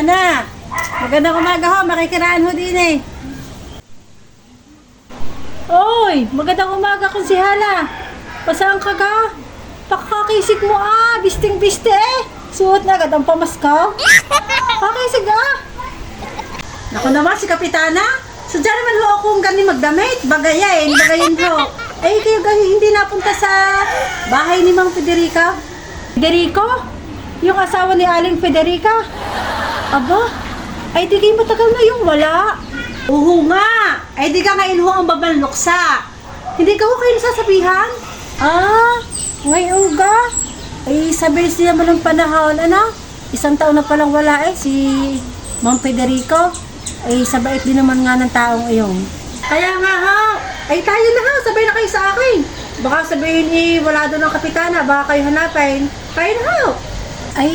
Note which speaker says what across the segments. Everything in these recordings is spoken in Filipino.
Speaker 1: Magandang umaga ho, makikiraan ho din eh. Oy, magandang umaga kung si Hala. Pasaan ka ka? Pakakisig mo ah, bisting-biste eh. Suot na agad ang pamaskaw. Pakisig ah. Naku naman si Kapitana. Sadya naman ho akong gani magdamit. Bagayain, bagayin ho. Ay, kayo gani hindi napunta sa bahay ni Mang Federica. Federico? Yung asawa ni Aling Federica? Aba, ay di kayo matagal na yung wala. Oo nga, ay di ka ngayon ho ang babaluksa. Hindi ka ho kayo nasasabihan? Ah, ngayon ga? Ay, sabi siya naman ng panahon, ano? Isang taon na palang wala eh, si Mang Federico. Ay, sabait din naman nga ng taong iyon. Kaya nga ha, ay tayo na ha, sabay na kayo sa akin. Baka sabihin eh, wala doon ang kapitana, baka kayo hanapin. Kayo na ha. Ay,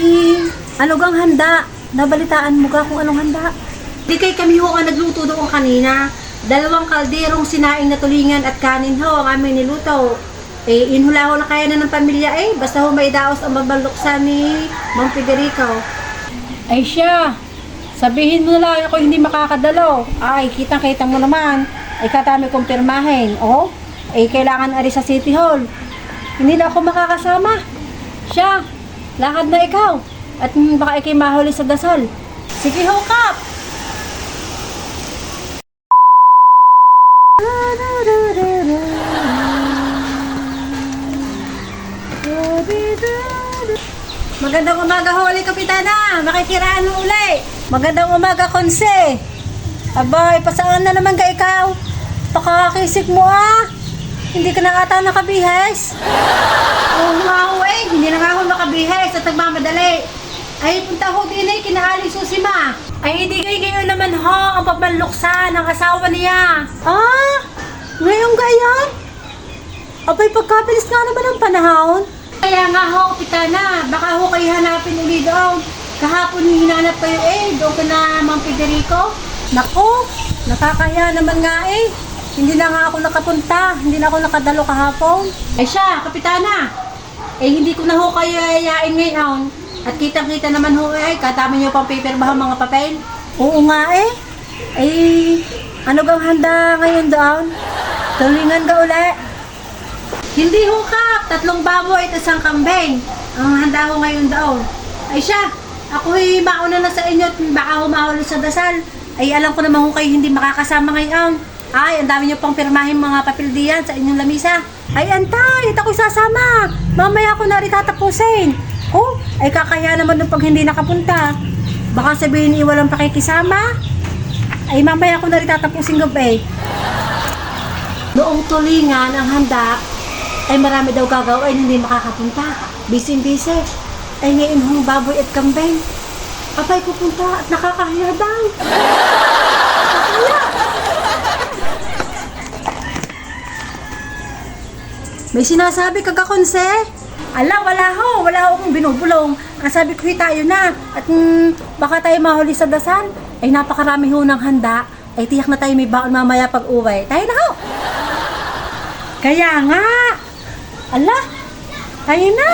Speaker 1: ano gang handa? Nabalitaan mo ka kung anong handa? Di kay kami ho ang nagluto doon kanina. Dalawang kalderong sinaing na tulingan at kanin ho ang aming niluto. Eh, inhula ho na kaya na ng pamilya eh. Basta ho may daos ang babaluksa ni Mang Federico. Ay siya, sabihin mo na lang ako hindi makakadalo. Ay, kitang-kita mo naman. Ay, katami kong pirmahin. Oh, ay kailangan ari sa City Hall. Hindi na ako makakasama. Siya, lakad na ikaw. At mm, baka ikay mahuli sa dasal. Sige ho, Kap! Magandang umaga ho ulit, Kapitana. Makikiraan mo uli. Magandang umaga, Konse. Abay, pasaan na naman ka ikaw? Pakakisik mo ah. Hindi ka na ata nakabihes. Oo nga eh. Hindi na nga ako makabihes at nagmamadali. Ay, punta ho din eh, kinaaling susima. Ay, hindi kayo ngayon naman ho ang papanluksa ng asawa niya. Ah, ngayon gayon? Abay, pagkabilis nga naman ang panahon. Kaya nga ho, Kapitana, baka ho kayo hanapin uli doon. Kahapon hinanap kayo eh, doon ka na Mang Federico. Nako, nakakahiya naman nga eh. Hindi na nga ako nakapunta, hindi na ako nakadalo kahapon. Ay siya, Kapitana, eh hindi ko na ho kayo yayain ngayon. At kitang-kita naman ho eh, katama niyo pang paper ba mga papel? Oo nga eh. Eh, ano gang handa ngayon doon? Tulingan ka uli. Hindi ho kap, tatlong baboy at isang kambing. Ang handa ko ngayon daw. Ay siya, ako'y mauna na sa inyo at baka humahuli sa dasal. Ay alam ko naman ho kayo hindi makakasama ngayon. Ay, ang dami niyo pang pirmahin mga papel diyan sa inyong lamisa. Ay, antay, ito ako'y sasama. Mamaya ko na rin tatapusin. Oh, ay kakaya naman nung pag hindi nakapunta. Baka sabihin ni walang pakikisama. Ay, mamaya ko na rin tatapusin gabi. Noong tulingan ang handa, ay marami daw gagawin hindi makakapunta. Busy-busy. Ay ngayon hong baboy at kambing. Abay pupunta at nakakahiya daw. May sinasabi ka konse? Ala, wala ho. Wala ho akong binubulong. Ang sabi ko, "Hey, tayo na. At mm, baka tayo mahuli sa dasal. Ay napakarami ho ng handa. Ay tiyak na tayo may baon mamaya pag uwi. Tayo na ho. Kaya nga. Ala, tayo na.